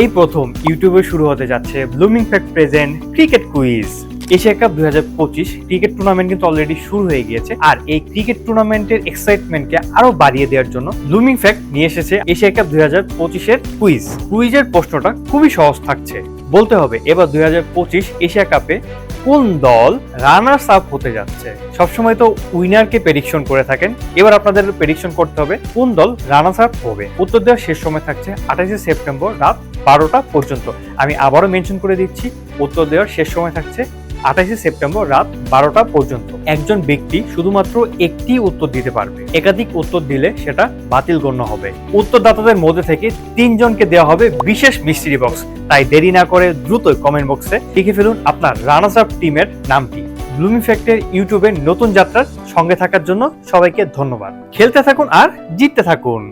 এই প্রথম ইউটিউবে শুরু হতে যাচ্ছে blooming fact present cricket quiz. Asia cup দুই হাজার পঁচিশ ক্রিকেট টুর্নামেন্ট কিন্তু অলরেডি শুরু হয়ে গিয়েছে আর এই ক্রিকেট টুর্নামেন্টের এক্সাইটমেন্টকে আরও বাড়িয়ে দেওয়ার জন্য ব্লুমিং ফ্যাক্ট নিয়ে এসেছে এশিয়া কাপ দুই হাজার পঁচিশের কুইজ। কুইজের প্রশ্নটা খুবই সহজ থাকছে। বলতে হবে এবার দুই হাজার পঁচিশ এশিয়া কাপে কোন দল রানার্স আপ হতে যাচ্ছে? সবসময় তো উইনারকে প্রেডিকশন করে থাকেন। এবার আপনাদের প্রেডিকশন করতে হবে, কোন দল রানার্স আপ হবে? উত্তর দেওয়ার শেষ সময় থাকছে আঠাশে সেপ্টেম্বর রাত বারোটা পর্যন্ত। আমি আবারও মেনশন করে দিচ্ছি, উত্তর দেওয়ার শেষ সময় থাকছে আঠাশে সেপ্টেম্বর রাত বারোটা পর্যন্ত। একজন ব্যক্তি শুধুমাত্র একটি উত্তর দিতে পারবে। একাধিক উত্তর দিলে সেটা বাতিল গণ্য হবে। উত্তরদাতাদের মধ্যে থেকে তিনজনকে দেওয়া হবে বিশেষ মিস্ট্রি বক্স তাই দেরি না করে দ্রুত কমেন্ট বক্সে লিখে ফেলুন আপনার রানার্স আপ টিমের নামটি ব্লুমি ফ্যাক্টের ইউটিউবের নতুন যাত্রার সঙ্গে থাকার জন্য সবাইকে ধন্যবাদ। খেলতে থাকুন আর জিততে থাকুন।